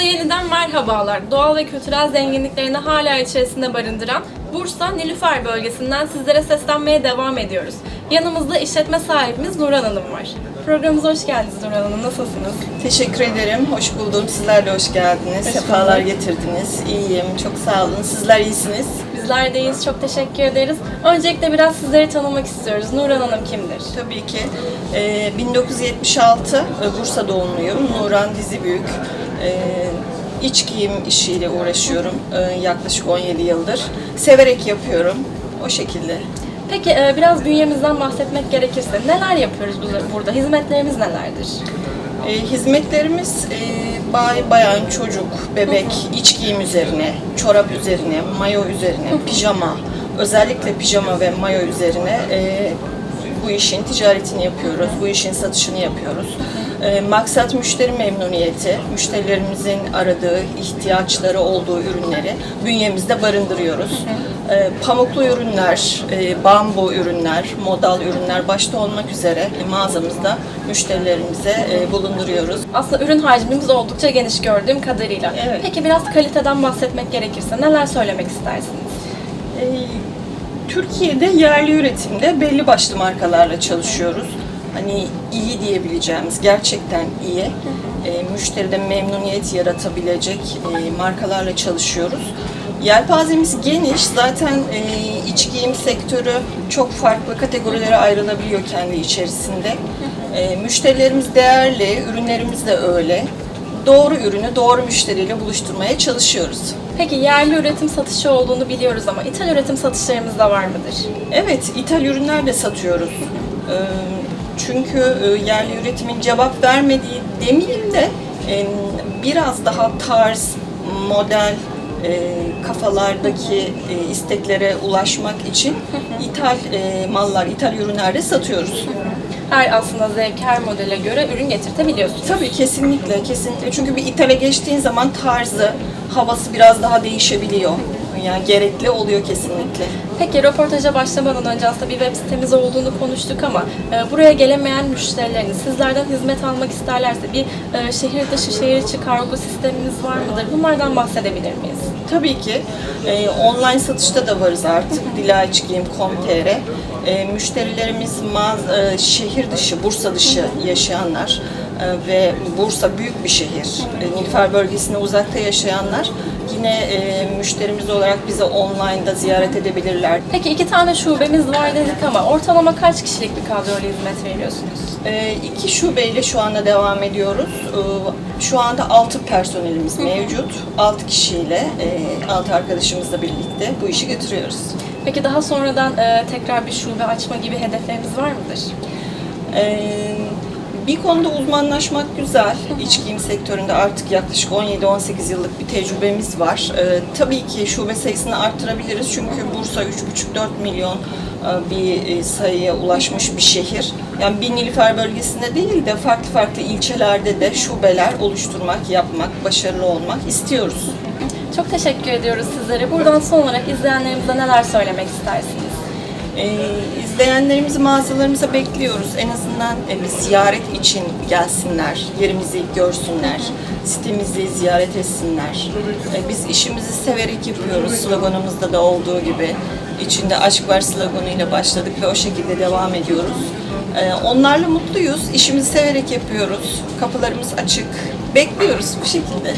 yeniden merhabalar. Doğal ve kültürel zenginliklerini hala içerisinde barındıran Bursa Nilüfer bölgesinden sizlere seslenmeye devam ediyoruz. Yanımızda işletme sahibimiz Nurhan Hanım var. Programımıza hoş geldiniz Nurhan Hanım. Nasılsınız? Teşekkür ederim. Hoş buldum. Sizler de hoş geldiniz. Hoş Sefalar getirdiniz. İyiyim. Çok sağ olun. Sizler iyisiniz. Bizler deyiz. Çok teşekkür ederiz. Öncelikle biraz sizleri tanımak istiyoruz. Nurhan Hanım kimdir? Tabii ki. Ee, 1976 e, Bursa doğumluyum. Nuran Dizibüyük. Ee, iç giyim işiyle uğraşıyorum. Ee, yaklaşık 17 yıldır. Severek yapıyorum. O şekilde. Peki e, biraz bünyemizden bahsetmek gerekirse neler yapıyoruz bu- burada? Hizmetlerimiz nelerdir? E, hizmetlerimiz e, bay, bayan, çocuk, bebek, iç giyim üzerine, çorap üzerine, mayo üzerine, pijama, özellikle pijama ve mayo üzerine e, bu işin ticaretini yapıyoruz, bu işin satışını yapıyoruz. E, maksat müşteri memnuniyeti, müşterilerimizin aradığı, ihtiyaçları olduğu ürünleri bünyemizde barındırıyoruz. E, pamuklu ürünler, e, bambu ürünler, modal ürünler başta olmak üzere e, mağazamızda müşterilerimize e, bulunduruyoruz. Aslında ürün hacmimiz oldukça geniş gördüğüm kadarıyla. Evet. Peki biraz kaliteden bahsetmek gerekirse neler söylemek istersiniz? E, Türkiye'de yerli üretimde belli başlı markalarla çalışıyoruz. Hani iyi diyebileceğimiz, gerçekten iyi, e, müşteride memnuniyet yaratabilecek e, markalarla çalışıyoruz. Yelpazemiz geniş, zaten e, iç giyim sektörü çok farklı kategorilere ayrılabiliyor kendi içerisinde. E, müşterilerimiz değerli, ürünlerimiz de öyle. Doğru ürünü doğru müşteriyle buluşturmaya çalışıyoruz. Peki yerli üretim satışı olduğunu biliyoruz ama ithal üretim satışlarımız da var mıdır? Evet, ithal ürünler de satıyoruz. Ee, Çünkü e, yerli üretimin cevap vermediği demeyeyim de e, biraz daha tarz, model, e, kafalardaki e, isteklere ulaşmak için ithal e, mallar, ithal ürünler de satıyoruz. Her aslında zevk, her modele göre ürün getirtebiliyorsunuz. Tabii kesinlikle, kesinlikle. Çünkü bir ithale geçtiğin zaman tarzı, havası biraz daha değişebiliyor. Yani gerekli oluyor kesinlikle. Peki röportaja başlamadan önce aslında bir web sitemiz olduğunu konuştuk ama e, buraya gelemeyen müşterileriniz sizlerden hizmet almak isterlerse bir e, şehir dışı, şehir içi kargo sistemimiz var mıdır? Bunlardan bahsedebilir miyiz? Tabii ki e, online satışta da varız artık. dilaiçgiyim.com.tr e, Müşterilerimiz mağaz- e, şehir dışı, Bursa dışı yaşayanlar e, ve Bursa büyük bir şehir. E, Nilüfer bölgesine uzakta yaşayanlar yine e, müşterimiz olarak bizi online'da ziyaret edebilirler. Peki iki tane şubemiz var dedik ama ortalama kaç kişilik bir kadroyla hizmet veriyorsunuz? E, iki şubeyle şu anda devam ediyoruz. E, şu anda altı personelimiz mevcut. Altı kişiyle, e, altı arkadaşımızla birlikte bu işi götürüyoruz. Peki daha sonradan e, tekrar bir şube açma gibi hedeflerimiz var mıdır? Ee, bir konuda uzmanlaşmak güzel. İç giyim sektöründe artık yaklaşık 17-18 yıllık bir tecrübemiz var. Ee, tabii ki şube sayısını arttırabiliriz çünkü Bursa 3,5-4 milyon e, bir e, sayıya ulaşmış bir şehir. Yani bir Nilüfer bölgesinde değil de farklı farklı ilçelerde de şubeler oluşturmak, yapmak, başarılı olmak istiyoruz. Çok teşekkür ediyoruz sizlere. Buradan son olarak izleyenlerimize neler söylemek istersiniz? Ee, izleyenlerimizi mağazalarımıza bekliyoruz. En azından e, ziyaret için gelsinler, yerimizi görsünler, sitemizi ziyaret etsinler. Ee, biz işimizi severek yapıyoruz. Sloganımızda da olduğu gibi. İçinde aşk var sloganıyla başladık ve o şekilde devam ediyoruz. Ee, onlarla mutluyuz. İşimizi severek yapıyoruz. Kapılarımız açık. Bekliyoruz bu şekilde.